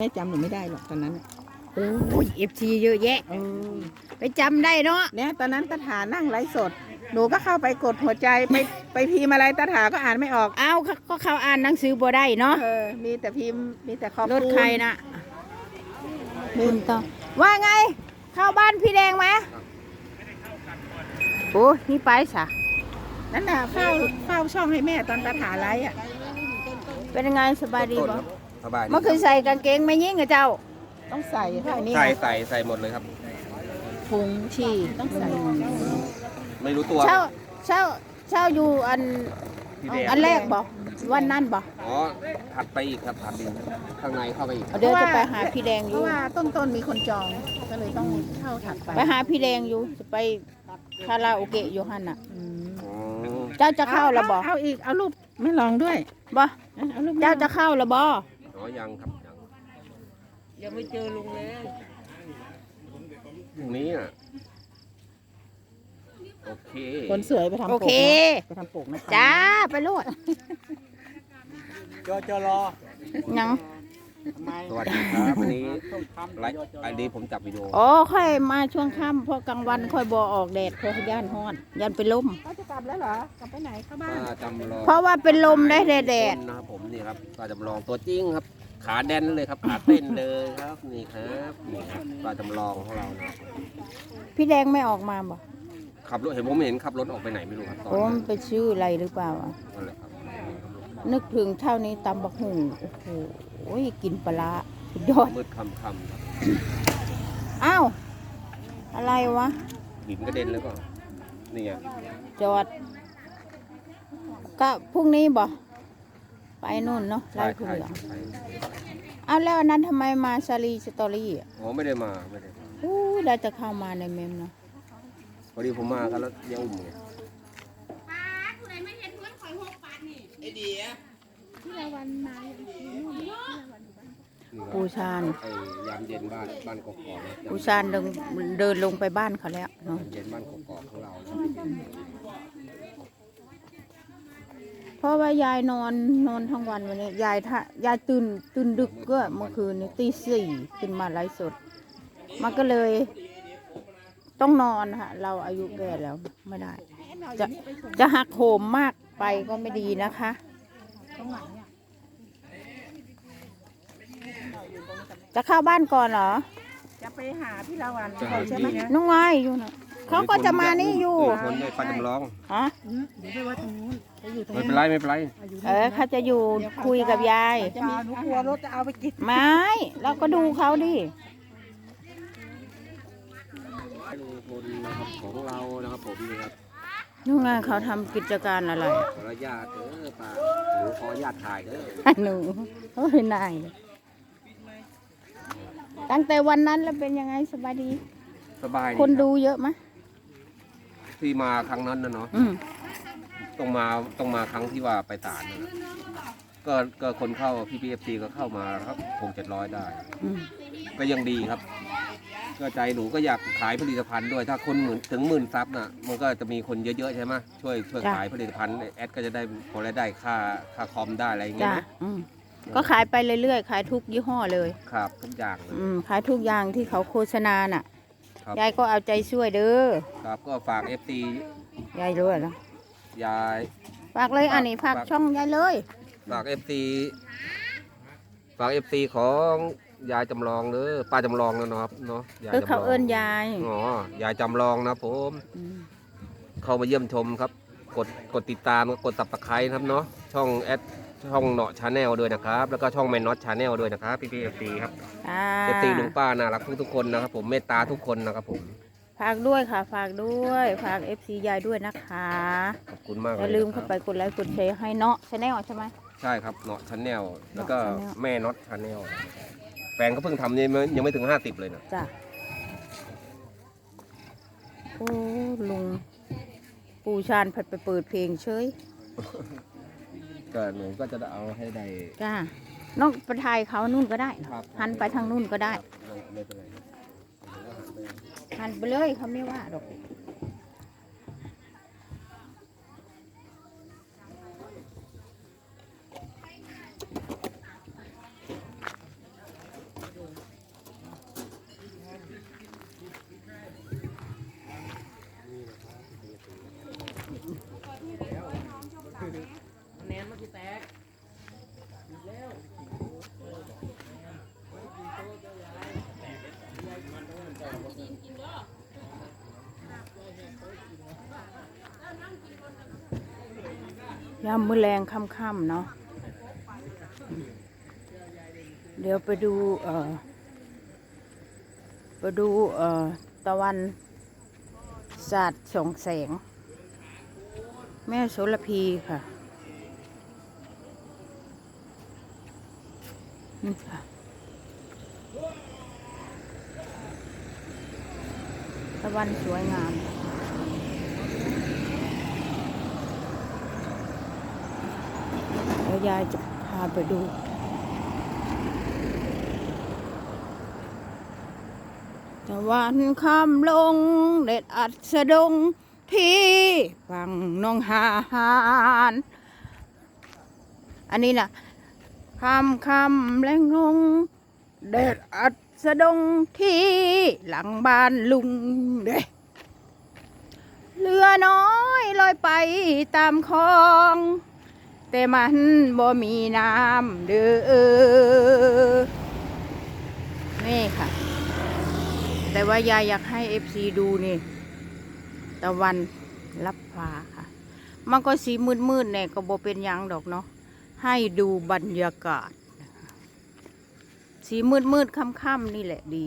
แม่จำหนูไม่ได้หรอกตอนนั้นน่ะโอ้ยเอฟซีเยอะแยะเออไปจำได้เนาะเนี่ยตอนนั้นตาถานั่งไลฟ์สด หนูก็เข้าไปกดหัวใจไปไปพิมพ์อะไรตาถาก็อ่านไม่ออกเอาเขาก็เขาอ่านหนังสือบ่ได้เนาะเออมีแต่พิมพ์มีแต่ขอบรคุณถใครนะคุณต้องว่าไง เข้าบ้านพี่แดงไหมโอ้นี่ไปสะนั่นน่ะเฝ้าเฝ้าช่องให้แม่ตอนตาถาไลฟ์อะเป็นยังไงสบายดีต้นบ่ครับ สบายดีเมื่อคืนใส่กางเกงไม่ยิ่งกับเจ้า ต้องใส่ค่ะอันนี้ใส่ใส่ใส่หมดเลยครับถุงฉี่ต้องใส่ ไม่รู้ตัวเช่าเช่าเช่าอยู่อันพี่แดงอันแรกบ่วันนั้นบ่อ๋อถัดไปอีกครับถัดอีกข้างในเข้าไปอีกเดี๋ยวจะไปหาพี่แดงอเพยู่ ราะว่าต้นต้นๆมีคนจองก็เลยต้องเข้าถัดไปไปหาพี่แดงอยู่จะไปคาราโอเกะอยู่หันน่ะ อืมอ๋อเจ้าจะเข้าแล้วบ่เอาเอาอีกเอารูปไม่ลองด้วยบ่ เอารูปเจ้าจะเข้าแล้วบ่อ๋อ ยังครับยังยังไม่เจอลุงเลยพรุ่งนี้อะโอเคคนสวยไปทำโอปกเค นะไปทำปกนะคะจ้าไปโลดจอจอรอยังทำไมสวัสดีครับวันนี้ต้องทำไลฟ์อันนี้ผมจับวิดีโออ๋อค่อยมาช่วงค่ำเพราะกลางวันค่อยบ่ออกแดดค่อยย่านฮ้อนย่านเป็นลม เขาจะกลับแล้วเหรอกลับไปไหนเข้าบ้านป้าจำลองเพราะว่าเป็นลมได้แดดนะครับผมนี่ครับป้าจำลองตัวจริงครับ ขาแดนเลยครับขาเต้นเลยครับนี่ครับนี่ครับป้าจำลองของเรานะพี่แดงไม่ออกมาบ่ขับรถเห็นผมเห็นขับรถออกไปไหนไม่รู้ครับตอนโอ้นั้นมันเป็นชื่ออะไรหรือเปล่าอะนั่นแหละครับนึกถึงเท่านี้ตำบักหุ่งโอ้โหโอ้ยกินปลาร้าสุดยอดมืดคำคำครับอ้าวอะไรวะ หินกระเด็นแล้วก็นี่ไงจอดก็พรุ่งนี้บ่ ไปนู่นเนาะไล่ใช่คุณใช่เหลืองใช่เอาแล้วอันนั้นทำไมมาซารีสตอรี่อะอ๋อไม่ได้มาไม่ได้มาอู้เราจะเข้ามาในเมมเนาะพอดีผมมากันแล้วเดี๋ยังอุ่มไงปูชานไอ้ยามเย็นบ้านบ้านกอกๆนะปูชานเดินเดินลงไปบ้านเขาแล้วเนาะ ยามเย็นบ้านกอกๆของเรานะ เพราะว่ายายนอนนอนทั้งวันวันนี้ยายถ้ายายตื่นตื่นดึกก็เมื่อคืนนี้ตีสี่ขึ้นมาไลฟ์สด มันก็เลยต้องนอนค่ะเราอายุแก่แล้วไม่ได้ จะจะหักโหมมากไปก็ไม่ดีนะคะจะเข้าบ้านก่อนเหรอ จะไปหาพี่ละวันจะหาใช่ที่ไหมน้องไงอยู่นะเขาก็จะมานี่อยู่เคนได้ป้าจำลองฮะอยู่ด้วยว่าตรงนู้นจะ อยู่ตรงไม่นี้เป็นไรไม่เป็นไรเออเขาจะอยู่คุยกับยาย จะมีหนูกลัวรถจะเอาไปกินไม่เราก็ดูเขาดิลุงพลนะครับของเรานะครับผมนี่ครับนู่นไงเขาทำกิจการอะไรขออนุญาตเด้อป้าหนูขออนุญาตถ่ายเด้อหนูโอ้ยนายตั้งแต่วันนั้นแล้วเป็นยังไงสบายดี สบายคนดูรับเยอะไหมที่มาครั้งนั้นนะเนาะอืม ต้องมาต้องมาครั้งที่ว่าไปศาลนะก็ก็คนเข้าพี่พีเอฟซีก็เข้ามาครับหกเจ็ดร้อยได้ อืมก็ยังดีครับ ก็ใจหนูก็อยากขายผลิตภัณฑ์ด้วย ถ้าคนหมื่นถึงหมื่นซับน่ะ มันก็จะมีคนเยอะๆใช่ไหมช่วยช่วยขายผลิตภัณฑ์แอดก็จะได้พอได้ค่าค่าคอมได้อะไรอย่างเงี้จ้ะยนะอืมก็ขายไปเรื่อยๆ ขายทุกยี่ห้อเลย ครับทุกอย่างเลย อืมขายทุกอย่างที่เขาโฆษณาน่ะครับ ยายก็เอาใจช่วยเด้อครับก็ฝากเอฟซียายรู้เหรอ ยายฝากเลยอันนี้ฝากฝากช่องยายเลย ฝากเอฟซีฝากเอฟซีของยายจำลองเด้อป้าจำลองนะเนาะครับเนาะยายเออจำลเขาองเอิ้นยาย อ๋อยายจำลองนะผมอืมเข้ามาเยี่ยมชมครับ กดกดติดตามกดตับตะไคร้ครับเนาะช่องแอดช่องเนาะชาแนลด้วยนะครับ แล้วก็ช่องแมนน็อตชาแนลด้วยนะครับพี่พีเอฟซีครับอ่าเอฟซีลุงป้าน่ารักทุกทุกๆคนนะครับผมเมตตาทุกคนนะครับผม ฝากด้วยค่ะ ฝากด้วย ฝากเอฟซียายด้วยนะคะขอบคุณมากอเลยย่าลืมนะคเข้ารับไปกดไลค์กดแชร์ให้เนาะชแนลใช่ไหม ใช่ครับเนาะชาแนลแล้วก็เนาะ Channel แม่น็อตชาแนลแฟนก็เพิ่งทำยังไม่ยังไม่ถึงห้าสิบเลยนะจ้ะโอ้ลุง ปู่ชาญผัดไปเปิดเพลงเฉยก็หนูก็จะเอาให้ได้จ้าน้องไปถ่ายเขานู่นก็ได้นะครับหันไปทางนู่นก็ได้ ไม่เป็นไร หันไปเลยเขาไม่ว่าหรอก ยามมือแรงค่ำๆเนาะเดี๋ยวไปดูเอ่อไปดูเอ่อตะวันศาสตร์สองแสง แม่โสระพีค่ะนี่ค่ะตะวันสวยงาม เดี๋ ยายจะพาไปดู ตะวันคำลง เด็ดอัดสะดงที่ฝั่งน้องหานอันนี้นะคำคำแรงงงเด็ดอัดสะดงที่หลังบ้านลุงเด้เรือน้อยลอยไปตามคลอง แต่มันบ่มีน้ำเด้อนี่ค่ะ แต่ว่ายายอยากให้เอฟซีดูนี่ ตะวันรับฟ้าค่ะ มันก็สีมืดๆเนี่ยก็บ่เป็นยังดอกเนาะให้ดูบรรยากาศ สีมืดๆค่ำๆนี่แหละดี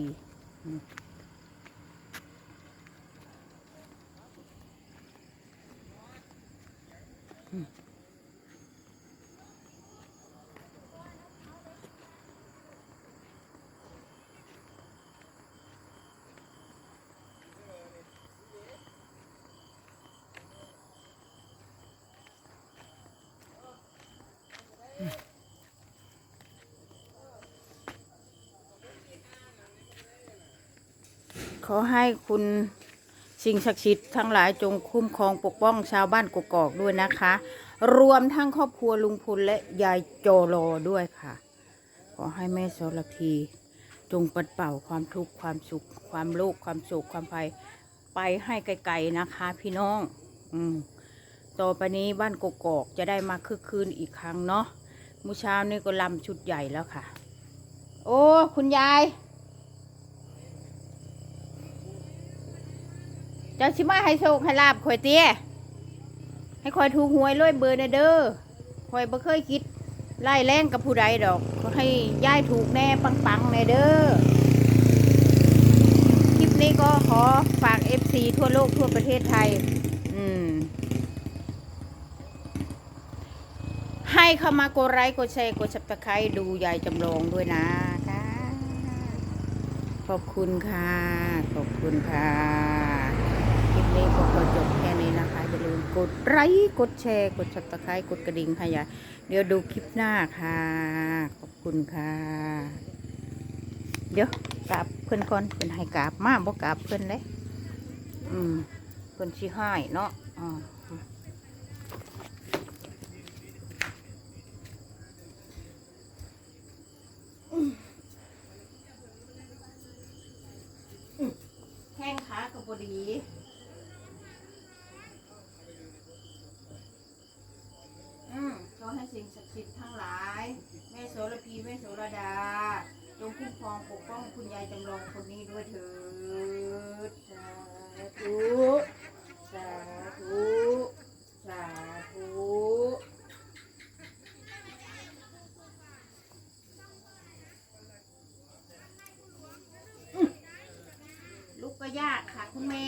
ขอให้คุณสิ่งศักดิ์สิทธิ์ทั้งหลายจงคุ้มครองปกป้องชาวบ้านกกอกด้วยนะคะ รวมทั้งครอบครัวลุงพลและยายโจโลด้วยค่ะ ขอให้แม่โสระพีจงปัดเป่าความทุกข์ความสุข ความโลภความโศกความภัยไปให้ไกลๆนะคะ พี่น้อง อืมต่อไปนี้บ้านกกอกจะได้มาคึกคืนอีกครั้งเนาะ มื้อเช้านี่ก็ลำชุดใหญ่แล้วค่ะ โอ้ คุณยายเจ้าชิมาให้โชคให้ลาบข่อยเตี้ยให้ข่อยถูกหวยรวยเบอร์เนเด้อข่อยบ่เคยคิดไล่แรงกับผู้ใดดอกให้ย่ายถูกแน่ปังๆในเด้อ คลิปนี้ก็ขอฝาก FC ทั่วโลกทั่วประเทศไทย อืม ให้ เข้ามากดไลค์กดแชร์กดชับตะไคร้ดูยายจำลองด้วยนะค่ะขอบคุณค่ะ ขอบคุณค่ะคลิปนี้ก็จบแค่นี้นะคะอย่าลืมกดไลค์กดแชร์ กดชับตะไคร้กดกระดิ่งค่ะย่าเดี๋ยวดูคลิปหน้าค่ะ ขอบคุณค่ะ เดี๋ยวกราบเพื่อนก่อนเพื่อนให้กราบมากบ่กราบเพื่อนเลยอืมเพื่อนชี้ให้เนาะอ่า ข้งขากับบดีอืมขอให้สิ่งศักดิ์สิทธิ์ทั้งหลาย แม่โสระพีแม่โสระดา จงคุ้มครองปกป้องคุณยายจำลองคนนี้ด้วยเถิดสาธุสาธุสาธุอืมลูกก็ยากค่ะคุณแม่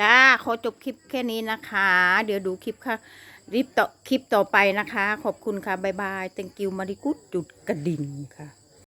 จ้าขอจบคลิปแค่นี้นะคะ เดี๋ยวดูคลิปค่ะรีบต่อคลิปต่อไปนะคะ ขอบคุณค่ะ บ๊ายบาย thank you มาริกุดจุดกระดิ่งค่ะ